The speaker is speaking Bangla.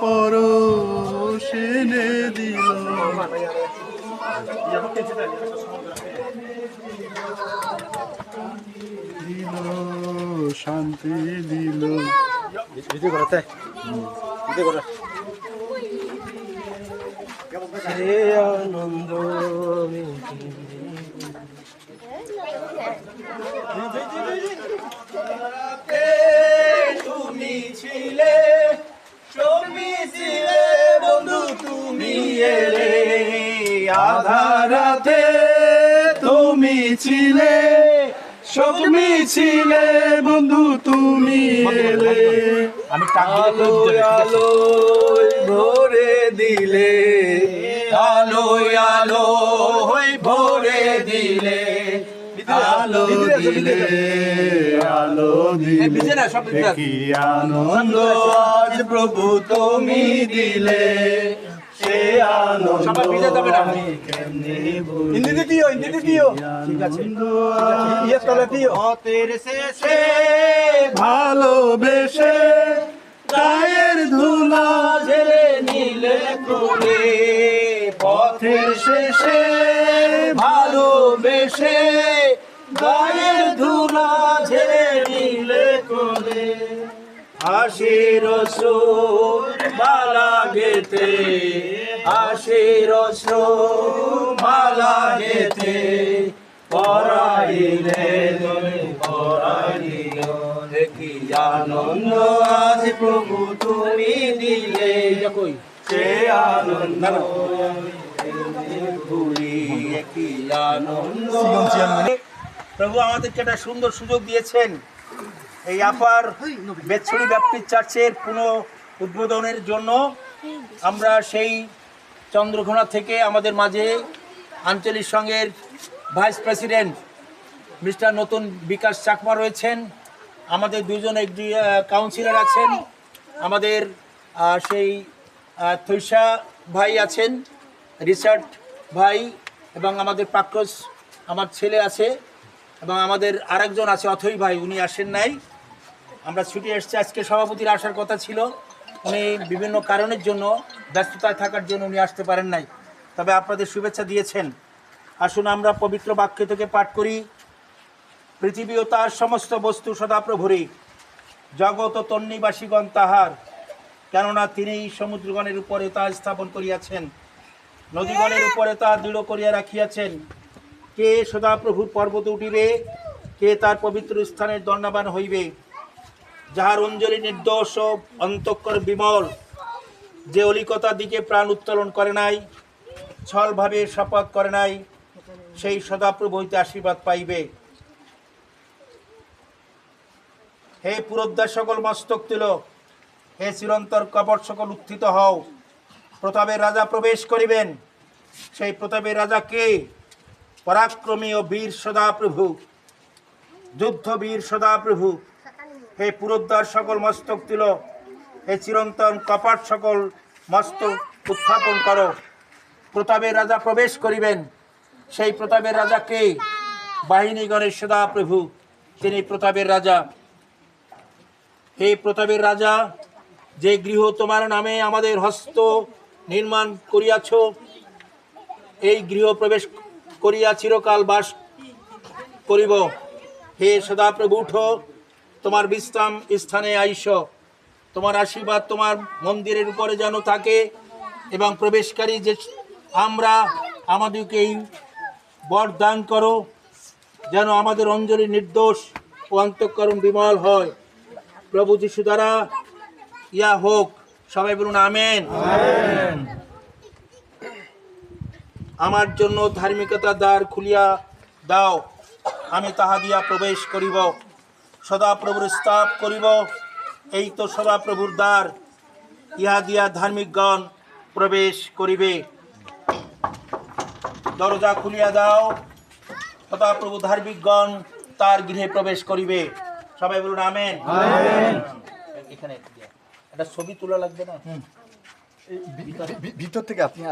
পর সেনে দিল। দিল শান্তি দিল। আনন্দ আধারাতে তুমি ছিলে তুমি ছিলে বন্ধু তুমি এলে। আলো আলো ভরে দিলে আলো আলো ভরে দিলে আলো দিলে আলো দিলে। ভিজে আছে। কি আনন্দ আজ প্রভু তুমি দিলে। সবাই ভিজে যাবে না। আমি কেমনে ভুলি? হিন্দিতে দিও হিন্দিতে দিও ঠিক আছে আনন্দ ইয়ে তলে দিও পথের শেষে ভালোবেসে গায়ের ধুলা ঝেলে নিলে তুলে পথের শেষে ভালোবেসে গায়ের ধুলা ঝেলে নিলে করে হাসির সুর মালা গেতে হাসির সুর মালা গেতে। পরাইলে পরাইল কি আনন্দ আজ প্রভু তুমি দিলে। কই? সে আনন্দ প্রভু আমাদেরকে একটা সুন্দর সুযোগ দিয়েছেন। এই আপার বেছড়ি ব্যাপটিস্ট চার্চের পুনঃ উদ্বোধনের জন্য আমরা সেই চন্দ্রঘোনা থেকে আমাদের মাঝে আঞ্চলিক সংঘের ভাইস প্রেসিডেন্ট মিস্টার নতুন বিকাশ চাকমা রয়েছেন। আমাদের দুজন একটি কাউন্সিলর আছেন। আমাদের সেই থৈসা ভাই আছেন রিচার্ড ভাই এবং আমাদের পাক্রস আমার ছেলে আছে এবং আমাদের আরেকজন আছে অথই ভাই উনি আসেন নাই। আমরা ছুটি এসছি। আজকে সভাপতির আসার কথা ছিল। উনি বিভিন্ন কারণের জন্য ব্যস্ততায় থাকার জন্য উনি আসতে পারেন নাই। তবে আপনাদের শুভেচ্ছা দিয়েছেন। আসুন আমরা পবিত্র বাক্য থেকে পাঠ করি। পৃথিবী ও তার সমস্ত বস্তু সদাপ্রভুরী জগৎ ও তন্নিবাসীগণ তাহার। কেননা তিনি সমুদ্রগণের উপরে তা স্থাপন করিয়াছেন। নদীগণের উপরে তা দৃঢ় করিয়া রাখিয়াছেন। কে সদাপ্রভুর পর্বত উঠিবে কে তার পবিত্র স্থানের দণ্ডাবান হইবে? যাহার অঞ্জলি নির্দোষ ও অন্তঃকর বিমল, যে অলিকতার দিকে প্রাণ উত্তোলন করে নাই, ছলভাবে শপথ করে নাই, সেই সদাপ্রভু হইতে আশীর্বাদ পাইবে। হে পুরোদ্ধার সকল মস্তক তুল, হে চিরন্তর কপট সকল উত্থিত হও। প্রতাপের রাজা প্রবেশ করিবেন, সেই প্রতাপের রাজা কে? পরাক্রমী ও বীর সদাপ্রভু যুদ্ধ বীর সদাপ্রভু হে পুরোদ্ধার সকল মস্তক তুল। হে চিরন্তন কপাট সকল মস্তক উত্থাপন করো। প্রতাপের রাজা প্রবেশ করিবেন। সেই প্রতাপের রাজা কে? বাহিনীগণের সদাপ্রভু, তিনি প্রতাপের রাজা। হে প্রতাপের রাজা, যে গৃহ তোমার নামে আমাদের হস্ত নির্মাণ করিয়াছ, এই গৃহ প্রবেশ করিয়া চিরকাল বাস করিব। হে সদাপ্রভু, উঠো। তোমার বিশ্রাম স্থানে আইস। তোমার আশীর্বাদ তোমার মন্দিরের উপরে যেন থাকে এবং প্রবেশকারী যে আমরা আমাদেরকে এই বর দান করো যেন আমাদের অঞ্জলি নির্দোষ ও অন্তঃকরণ বিমল হয়। প্রভু যিশু দ্বারা ইয়া হোক সবাই বলুন আমেন। আমার জন্য ধার্মিকতা দ্বার খুলিয়া দাও আমি তাহা দিয়া প্রবেশ করিব। সদাপ্রভুর স্থাপ করিব। এই তো সদাপ্রভুর দ্বার। ইহা দিয়া ধার্মিকগণ প্রবেশ করিবে। দরজা খুলিয়া দাও। সদাপ্রভু ধার্মিকগণ তার গৃহে প্রবেশ করিবে। সবাই বলুন আমেন। এখানে একটা ছবি তোলা লাগবে না? ভিতর থেকে আপনি